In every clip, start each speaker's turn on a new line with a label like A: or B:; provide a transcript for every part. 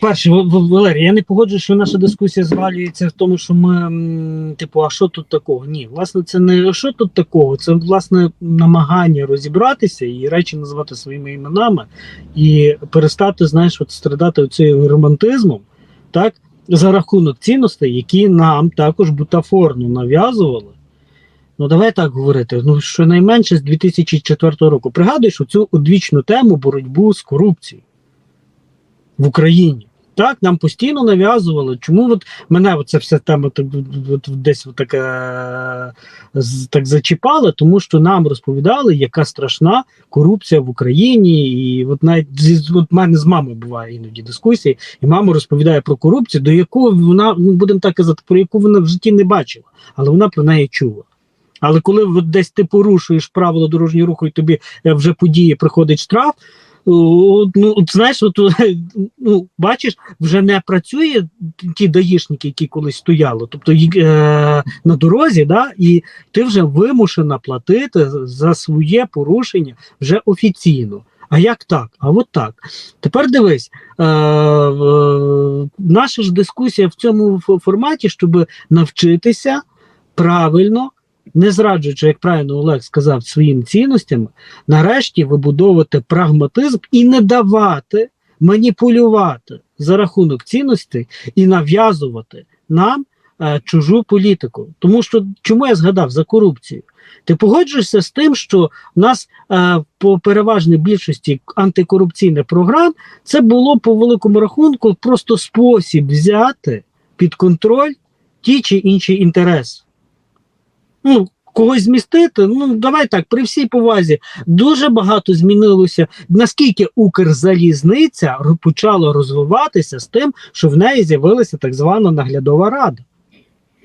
A: Перше, Валерій, я не погоджуюсь, що наша дискусія звалюється в тому, що ми, типу, а що тут такого? Ні, власне, це не що тут такого, це власне намагання розібратися і речі називати своїми іменами і перестати, знаєш, от страдати цим романтизмом, так, за рахунок цінностей, які нам також бутафорно нав'язували. Ну, давай так говорити. Ну, щонайменше з 2004 року. Пригадуєш оцю одвічну тему боротьбу з корупцією в Україні. Так, нам постійно нав'язували. Чому от мене оця вся тема так, от, десь от е, так зачіпала? Тому що нам розповідали, яка страшна корупція в Україні. І от навіть зі- от мене з мамою буває іноді дискусії, і мама розповідає про корупцію, до якої вона, ну будемо так казати, про яку вона в житті не бачила, але вона про неї чула. Але коли от десь ти порушуєш правила дорожнього руху, і тобі е, вже події приходить штраф. О, Ну, от знаєш, от, ну, бачиш, вже не працює ті даїшники, які колись стояли, тобто е, на дорозі, да, і ти вже вимушена платити за своє порушення вже офіційно. А як так? А от так. Тепер дивись, е, е, наша ж дискусія в цьому форматі, щоб навчитися правильно, не зраджуючи, як правильно Олег сказав, своїм цінностям, нарешті вибудовувати прагматизм і не давати маніпулювати за рахунок цінностей і нав'язувати нам е, чужу політику. Тому що чому я згадав за корупцію? Ти погоджуєшся з тим, що в нас е, по переважній більшості антикорупційних програм це було по великому рахунку просто спосіб взяти під контроль ті чи інші інтереси. Ну, когось змістити, ну давай так, при всій повазі, дуже багато змінилося. Наскільки Укрзалізниця почала розвиватися з тим, що в неї з'явилася так звана наглядова рада.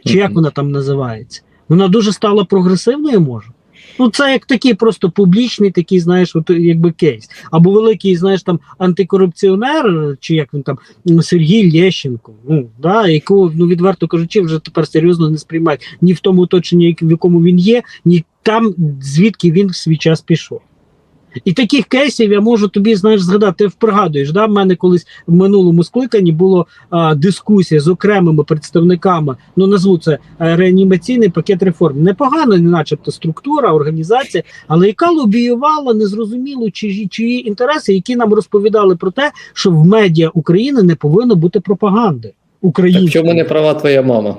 A: Чи як вона там називається? Вона дуже стала прогресивною, може. Ну, це як такий просто публічний, такий, знаєш, от, якби кейс. Або великий, знаєш, там антикорупціонер, чи як він там Сергій Лєщенко, ну, да, якого, ну, відверто кажучи, вже тепер серйозно не сприймають ні в тому оточенні, в якому він є, ні там, звідки він в свій час пішов. І таких кейсів я можу тобі знаєш згадати. Ти пригадуєш, да, в мене колись в минулому скликанні було а, дискусія з окремими представниками. Ну назву це е, реанімаційний пакет реформ. Непогана, не начебто структура, організація, але яка лобіювала незрозуміло чиї, чиї інтереси, які нам розповідали про те, що в медіа України не повинно бути пропаганди
B: Так
A: української.
B: в чому не права твоя мама?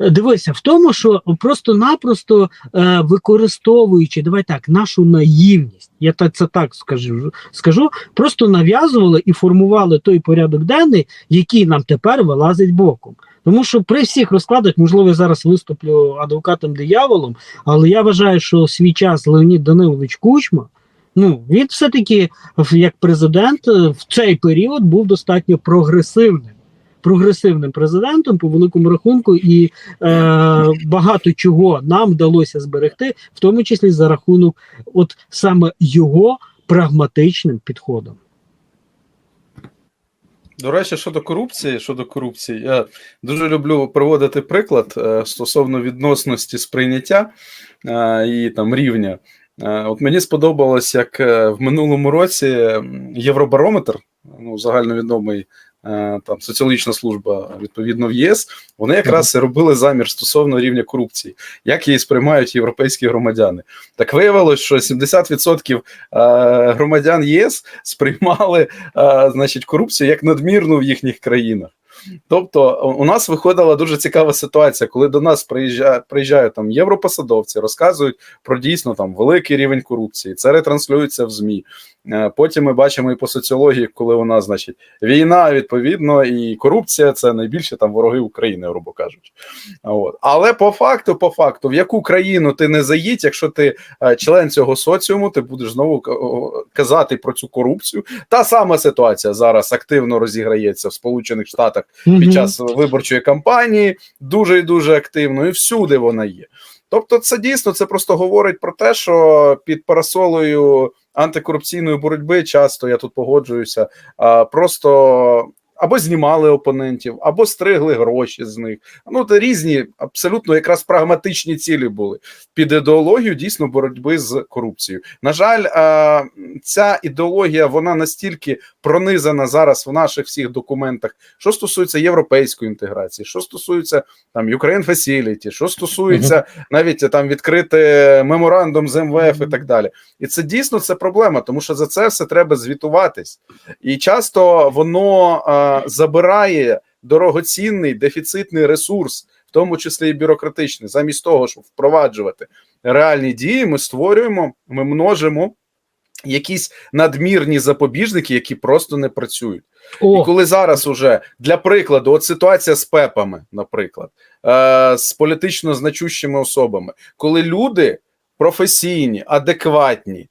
A: Е, Дивися, в тому, що просто-напросто е, використовуючи, давай так, нашу наївність, я так це так скажу, скажу, просто нав'язували і формували той порядок денний, який нам тепер вилазить боком. Тому що при всіх розкладах, можливо, я зараз виступлю адвокатом дияволом, але я вважаю, що свій час Леонід Данилович Кучма. Ну, він все-таки, як президент, е, в цей період був достатньо прогресивним. Прогресивним президентом по великому рахунку, і е, багато чого нам вдалося зберегти, в тому числі за рахунок от саме його прагматичним підходом.
C: До речі, щодо корупції, щодо корупції, я дуже люблю приводити приклад е, стосовно відносності сприйняття е, і там рівня. Е, от мені сподобалось, як в минулому році Євробарометр, ну загальновідомий там соціологічна служба відповідно в ЄС, вони якраз робили замір стосовно рівня корупції, як її сприймають європейські громадяни. Так виявилось, що 70% е, громадян ЄС сприймали е, значить, корупцію як надмірну в їхніх країнах. Тобто, у нас виходила дуже цікава ситуація, коли до нас приїжджають, приїжджають там європосадовці, розказують про дійсно там великий рівень корупції. Це ретранслюється в ЗМІ. Е, Потім ми бачимо і по соціології, коли у нас, значить, війна, відповідно, і корупція це найбільше там вороги України, грубо кажучи. От. Але по факту, по факту, в яку країну ти не заїдь, якщо ти е, член цього соціуму, ти будеш знову казати про цю корупцію. Та сама ситуація зараз активно розіграється в Сполучених Штатах під час виборчої кампанії, дуже і дуже активно, і всюди вона є. Тобто, це дійсно це просто говорить про те, що під парасолою антикорупційної боротьби часто я тут погоджуюся, просто або знімали опонентів, або стригли гроші з них. Ну, це різні, абсолютно якраз прагматичні цілі були під ідеологію дійсно боротьби з корупцією. На жаль, ця ідеологія вона настільки пронизана зараз в наших всіх документах, що стосується європейської інтеграції, що стосується там Ukraine Facility, що стосується навіть там відкрити меморандум з МВФ і так далі. І це дійсно це проблема, тому що за це все треба звітуватись, і часто воно забирає дорогоцінний дефіцитний ресурс, в тому числі і бюрократичний, замість того, щоб впроваджувати реальні дії, ми створюємо, ми множимо якісь надмірні запобіжники, які просто не працюють. І коли зараз уже для прикладу, от ситуація з ПЕПами, наприклад, е, з політично значущими особами, коли люди професійні, адекватні,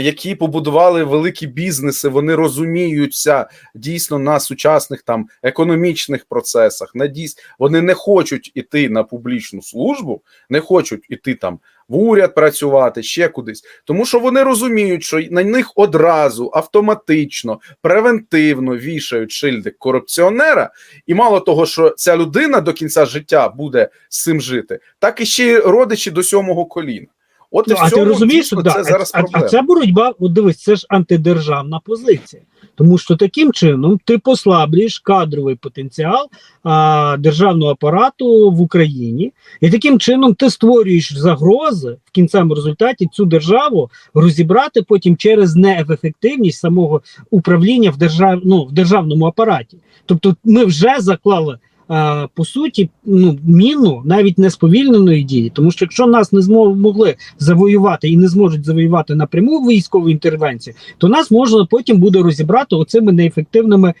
C: які побудували великі бізнеси, вони розуміються дійсно на сучасних там економічних процесах. На дійс... Вони не хочуть іти на публічну службу, не хочуть іти там в уряд працювати, ще кудись, тому що вони розуміють, що на них одразу автоматично превентивно вішають шильди корупціонера, і мало того, що ця людина до кінця життя буде з цим жити, так і ще й родичі до сьомого коліна. От і
A: Ну,
C: в
A: а ти розумієш,
C: дійсно
A: да,
C: це зараз
A: а, а ця боротьба, от дивись, це ж антидержавна позиція. Тому що таким чином ти послаблюєш кадровий потенціал а, державного апарату в Україні, і таким чином ти створюєш загрози в кінцевому результаті цю державу розібрати потім через неефективність самого управління в держав, ну, в державному апараті. Тобто, ми вже заклали. А, По суті, ну міну навіть не сповільненої дії, тому що якщо нас не змогли завоювати і не зможуть завоювати напряму військову інтервенцію, то нас можна потім буде розібрати оцими неефективними е,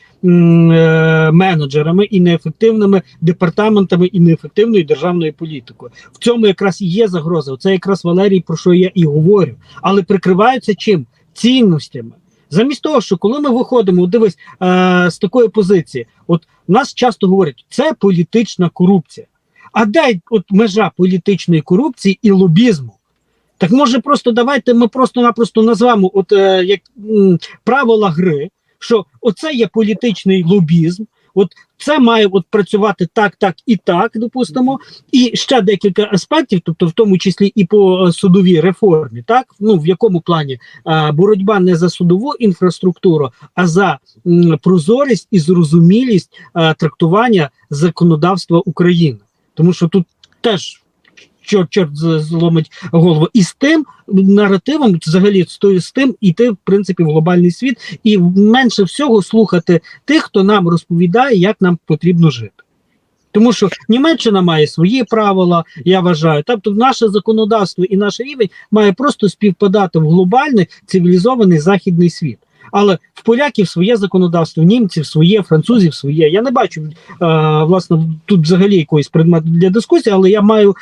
A: менеджерами і неефективними департаментами і неефективною державною політикою. В цьому якраз і є загроза. Це якраз Валерій про що я і говорю, але прикриваються чим цінностями. Замість того, що коли ми виходимо, дивись е, з такої позиції, от нас часто говорять, це політична корупція. А де от межа політичної корупції і лобізму? Так може просто давайте ми просто-напросто назвемо от е, як м, правила гри, що оце є політичний лобізм, от це має от працювати так, так і так, допустимо, і ще декілька аспектів, тобто в тому числі і по е, судовій реформі, так? Ну в якому плані? А, боротьба не за судову інфраструктуру, а за м, прозорість і зрозумілість а, трактування законодавства України, тому що тут теж. Чорт, чорт зломить голову, і з тим наративом, взагалі з тим іти в принципі в глобальний світ, і менше всього слухати тих, хто нам розповідає, як нам потрібно жити. Тому що Німеччина має свої правила, я вважаю. Тобто, наше законодавство і наш рівень має просто співпадати в глобальний цивілізований західний світ. Але в поляків своє законодавство, в німців своє, французів своє. Я не бачу е, власне тут взагалі якоїсь предмету для дискусії, але я маю е,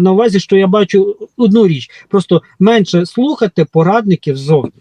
A: на увазі, що я бачу одну річ: просто менше слухати порадників ззовні.